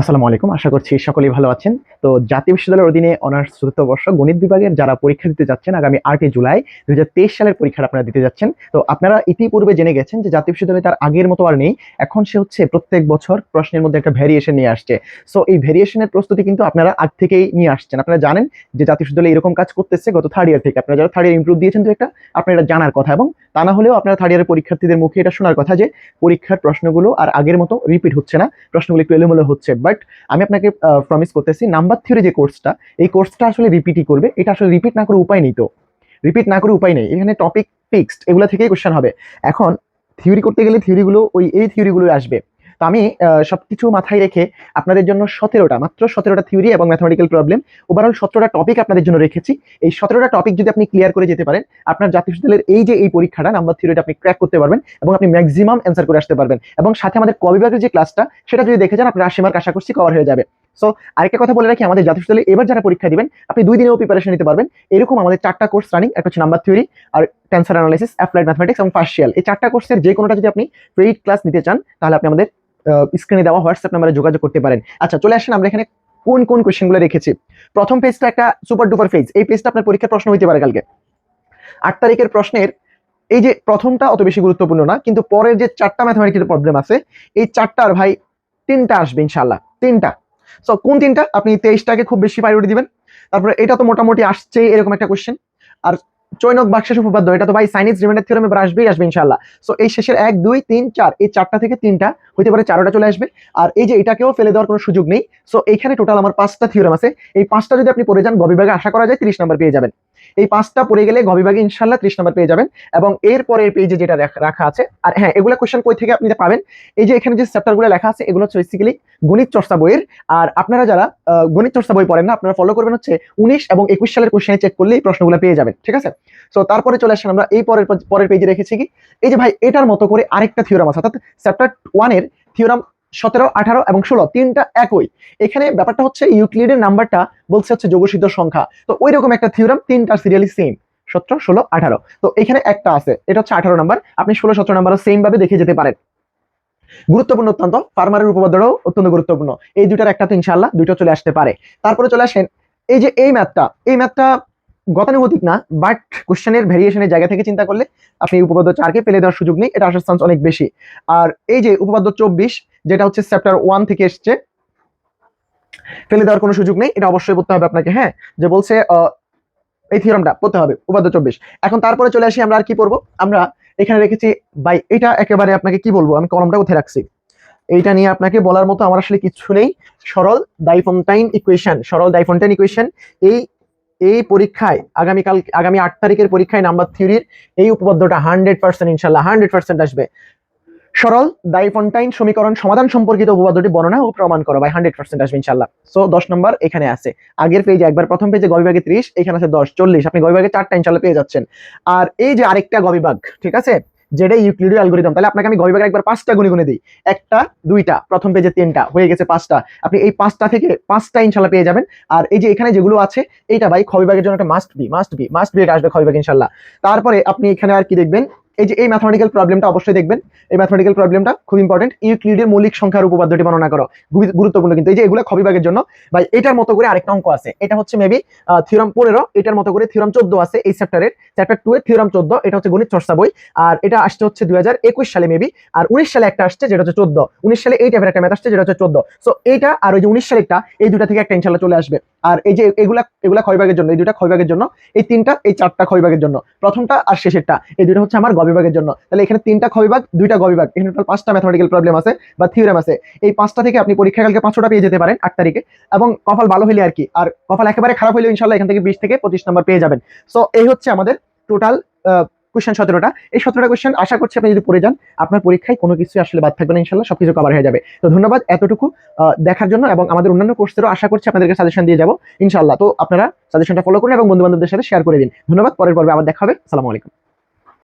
আসসালামু আলাইকুম, আশা করছি সকলেই ভালো আছেন। তো জাতীয় বিশ্ববিদ্যালয়ের অধীনে অনার্স চতুর্থ বর্ষ গণিত বিভাগের যারা পরীক্ষা দিতে যাচ্ছেন আগামী আটই জুলাই দু হাজার তেইশ সালের পরীক্ষাটা আপনারা দিতে যাচ্ছেন। তো আপনারা ইতিপূর্বে জেনে গেছেন যে জাতীয় বিশ্ববিদ্যালয় তার আগের মতো আর নেই, এখন সে হচ্ছে প্রত্যেক বছর প্রশ্নের মধ্যে একটা ভ্যারিয়েশন নিয়ে আসছে। সো এই ভ্যারিয়েশনের প্রস্তুতি কিন্তু আপনারা আগ থেকেই নিয়ে আসছেন। আপনারা জানেন যে জাতীয় বিশ্ববিদ্যালয় এরকম কাজ করতেছে গত থার্ড ইয়ার থেকে। আপনারা যারা থার্ড ইয়ার ইমপ্রুভ দিয়েছেন তো একটা আপনারা এটা জানার কথা এবং তা না হলেও আপনারা থার্ড ইয়ারের পরীক্ষার্থীদের মুখে এটা শোনার কথা যে পরীক্ষার প্রশ্নগুলো আর আগের মতো রিপিট হচ্ছে না, প্রশ্নগুলো একটু এলোমেলো হচ্ছে। বাট আমি আপনাকে প্রমিস করতেছি নাম্বার থিওরি যে কোর্সটা এই কোর্সটা আসলে রিপিটই করবে। এটা আসলে রিপিট না করে উপায় নেই তো। রিপিট না করে উপায় নেই। এখানে টপিক ফিক্সড এগুলো থেকেই কোশ্চেন হবে। এখন থিওরি করতে গেলে থিওরিগুলো ওই এই থিওরিগুলোই আসবে। তো আমি সব কিছু মাথায় রেখে আপনাদের জন্য সতেরোটা, মাত্র সতেরোটা থিওরি এবং ম্যাথমেটিক্যাল প্রবলেম ওভারঅল সতেরোটা টপিক আপনাদের জন্য রেখেছি। এই সতেরোটা টপিক যদি আপনি ক্লিয়ার করে যেতে পারেন, আপনার জাতীয় বিশ্ববিদ্যালয়ের এই যে এই পরীক্ষাটা নাম্বার থিওরিটা আপনি ক্র্যাক করতে পারবেন এবং আপনি ম্যাক্সিমাম অ্যান্সার করে আসতে পারবেন। এবং সাথে আমাদের কবিভাগের যে ক্লাসটা সেটা যদি দেখে যান, আপনার আশি মার্ক আশা করছি কভার হয়ে যাবে। সো আরেকটা কথা বলে রাখি, আমাদের জাতীয় বিশ্ববিদ্যালয়ে এবার যারা পরীক্ষা দিবেন, আপনি দুই দিনেও প্রিপারেশন নিতে পারবেন। এরকম আমাদের চারটা কোর্স রানিং একটা হচ্ছে নাম্বার থিওরি আর টেন্সার অ্যানালাইসিস অ্যাপ্লাইড ম্যাথমেটিক্স এবং পার্সিয়াল এই চারটা কোর্সের যে কোনোটা যদি আপনি পেইড ক্লাস নিতে চান, তাহলে আপনি আমাদের স্ক্রিনে দেওয়া হোয়াটসঅ্যাপ নাম্বারে যোগাযোগ করতে পারেন। আচ্ছা চলে আসেন আমরা এখানে কোন কোন কোয়েশ্চেনগুলো রেখেছি। প্রথম পেজটা একটা সুপার ডুপার পেজ এই পেজটা আপনার পরীক্ষার প্রশ্ন হইতে পারে কালকে। আট তারিখের প্রশ্নের এই যে প্রথমটা অত বেশি গুরুত্বপূর্ণ না, কিন্তু পরের যে চারটা ম্যাথমেটিক্যাল প্রবলেম আছে, এই চারটার ভাই তিনটা আসবে ইনশাল্লাহ তিনটা। সো কোন তিনটা? আপনি তেইশটাকে খুব বেশি প্রায়োরিটি দিবেন। তারপরে এটা তো মোটামুটি আসছে এরকম একটা কোয়েশ্চেন আর চৈনক বাক্সের উপপাদ্য এটা তো ভাই সাইনিস রিমাইন্ডার থিওরেমে এবার আসবেই, আসবে ইনশাল্লাহ সো এই শেষের এক, দুই, তিন, চার, এই চারটা থেকে তিনটা, হইতে পারে চারোটা চলে আসবে। আর এই যে এটাকেও ফেলে দেওয়ার কোনো সুযোগ নেই। সো এইখানে টোটাল আমার পাঁচটা থিওরেম আছে। এই পাঁচটা যদি আপনি পড়ে যান গবিভাগে আশা করা যায় তিরিশ নাম্বার পেয়ে যাবেন। এই পাঁচটা পড়ে গেলে গবিভাগে ইনশাল্লাহ ত্রিশ নাম্বার পেয়ে যাবেন এবং এর পরের পেজে যেটা রাখা আছে, আর হ্যাঁ এগুলো কোয়েশ্চেন কই থেকে আপনি পাবেন? এই যে এখানে যে চ্যাপ্টারগুলো লেখা আছে, এগুলো হচ্ছে বেসিক্যালি গণিত চর্চা বইয়ের। আর আপনারা যারা গণিত চর্চা বই পড়েন না, আপনারা ফলো করবেন হচ্ছে উনিশ এবং একুশ সালের কোশ্চেনে চেক করলে এই প্রশ্নগুলো পেয়ে যাবেন, ঠিক আছে? সো তারপরে চলে আসেন আমরা এই পরের পরের পেজে রেখেছি কি? এই যে ভাই, এটার মতো করে আরেকটা থিওরাম আছে, অর্থাৎ চ্যাপ্টার ওয়ানের থিওরাম সতেরো, আঠারো এবং ষোলো, তিনটা একই। এখানে ব্যাপারটা হচ্ছে ইউক্লিডের নাম্বারটা বলছে হচ্ছে যোগসিদ্ধ সংখ্যা। তো ওই রকম একটা থিওরাম তিনটা সিরিয়ালি সেম সতেরো, ষোলো, আঠারো। তো এখানে একটা আছে, এটা হচ্ছে আঠারো নাম্বার। আপনি ষোলো, সতেরো নাম্বারও ভাবে দেখে যেতে পারেন। গুরুত্বপূর্ণ অত্যন্ত ফার্মারের উপপাদ্যটাও অত্যন্ত গুরুত্বপূর্ণ। এই দুইটার একটা তো ইনশাল্লাহ দুইটা চলে আসতে পারে। তারপরে চলে আসেন, এই যে এই ম্যাথটা এই ম্যাথটা গতানুগতিক না বাট কোশ্চেনের ভ্যারিয়েশনের জায়গা থেকে চিন্তা করলে আপনি উপপাদ্য চারকে ফেলে দেওয়ার সুযোগ নেই, এটা আসার চান্স অনেক বেশি। আর এই যে উপপাদ্য চব্বিশ যেটা হচ্ছে চ্যাপ্টার ওয়ান থেকে এসছে। ফেলে দেওয়ার কোনো সুযোগ নেই, এটা অবশ্যই পড়তে হবে আপনাকে হ্যাঁ? যে বলছে এই থিওরামটা পড়তে হবে উপাদ্য চব্বিশ। এখন তারপরে চলে আসি আমরা আর কি পড়ব? আমরা এখানে রেখেছি বাই এটা একেবারে আপনাকে কি বলব? আমি কলমটা কোথায় রাখছি। এইটা নিয়ে আপনাকে বলার মতো আমার আসলে কিছু নেই। সরল ডাইফন্টাইন ইকুয়েশন, সরল ডাইফন্টাইন ইকুয়েশন, এই এই পরীক্ষায় আগামীকাল আগামী আট তারিখের পরীক্ষায় নাম্বার থিওরির এই উপপাদ্যটা হান্ড্রেড পার্সেন্ট ইনশাল্লাহ হান্ড্রেড পার্সেন্ট আসবে। সরল ডাইফন্টাইন সমীকরণ, সমাধান সম্পর্কিত উপপাদ্যটি বর্ণনা ও প্রমাণ করো। বাই হান্ড্রেড পার্সেন্ট আসবে ইনশাল্লাহ সো দশ নম্বর এখানে আছে। আগের পেজে একবার প্রথম পেজে গবিভাগে ত্রিশ, এখানে আছে দশ, চল্লিশ। আপনি গবিভাগে চারটা ইনশাল্লাহ পেয়ে যাচ্ছেন। আর এই যে আরেকটা গবিভাগ ঠিক আছে? যেটা ইউক্লিডীয় অ্যালগরিদম তাহলে আপনাকে আমি গবিভাগে একবার পাঁচটা গুণে গুণে দিই। একটা, দুইটা, প্রথম পেজে তিনটা, হয়ে গেছে পাঁচটা। আপনি এই পাঁচটা থেকে পাঁচটা ইনশাল্লাহ পেয়ে যাবেন। আর এই যে এখানে যেগুলো আছে, এইটা ভাই খবিভাগের জন্য একটা must be must be must be এটা আসবে খবিভাগ ইনশাল্লাহ তারপরে আপনি এখানে আর কি দেখবেন? এই যে এই ম্যাথমেটিক্যাল প্রবলেমটা অবশ্যই দেখবেন। এই ম্যাথমেটিক্যাল প্রবলেমটা খুব ইম্পর্টেন্ট ইউক্লিডের মৌলিক সংখ্যার উপপাদ্যটি বর্ণনা করো। গুরুত্বপূর্ণ কিন্তু। এই যে এগুলো খবিভাগের জন্য বা এটার মতো করে আরেকটা অঙ্ক আছে। এটা হচ্ছে মেবি থিওরাম পনেরো, এটার মতো করে থিওরাম চোদ্দ আছে এই চ্যাপ্টারের চ্যাপ্টার টু এর থিওরাম চোদ্দ, এটা হচ্ছে গণিত চর্চা বই। আর এটা আসছে হচ্ছে দুই হাজার একুশ সালে মেবি আর উনিশ সালে একটা আসছে, যেটা হচ্ছে চোদ্দ। উনিশ সালে এই টাইপের একটা ম্যাথ আসছে, যেটা হচ্ছে চোদ্দ। সো এইটা আর ওই যে উনিশ সালেরটা, এই দুটা থেকে একটা ইনশাল্লাহ চলে আসবে। আর এই যে এগুলা এগুলা ক্ষয়ভাগের জন্য, এই দুটা ক্ষয়ভাগের জন্য, এই তিনটা, এই চারটা ক্ষয়ভাগের জন্য। প্রথমটা আর শেষেরটা, এই দুটা হচ্ছে আমার গবিভাগের জন্য। তাহলে এখানে তিনটা ক্ষবিভাগ দুইটা গবিভাগ। এখানে টোটাল পাঁচটা ম্যাথমেটিক্যাল প্রবলেম আছে বা থিওরাম আছে। এই পাঁচটা থেকে আপনি পরীক্ষাকালকে পাঁচশোটা পেয়ে যেতে পারেন আট তারিখে। এবং কপাল ভালো হলে আর কি, আর কপাল একেবারে খারাপ হলে ইনশাল্লাহ এখান থেকে বিশ থেকে পঁচিশ নম্বর পেয়ে যাবেন। সো এই হচ্ছে আমাদের টোটাল কোয়েশ্চেন সতেরোটা। এই সতেরোটা কোয়েশ্চেন আশা করছি আপনি যদি পড়ে যান, আপনার পরীক্ষায় কোনো কিছু আসলে বাদ থাকবে না ইনশাল্লাহ, সবকিছু কভার হয়ে যাবে। তো ধন্যবাদ এতটুকু দেখার জন্য এবং আমাদের অন্যান্য কোর্সেরও আশা করছি আপনাদেরকে সাজেশন দিয়ে যাব, ইনশাল্লাহ। তো আপনারা সাজেশনটা ফলো করুন এবং বন্ধু বান্ধবদের সাথে শেয়ার করে দিন। ধন্যবাদ, পরের পর্বে আবার দেখা হবে। সালামু আলাইকুম।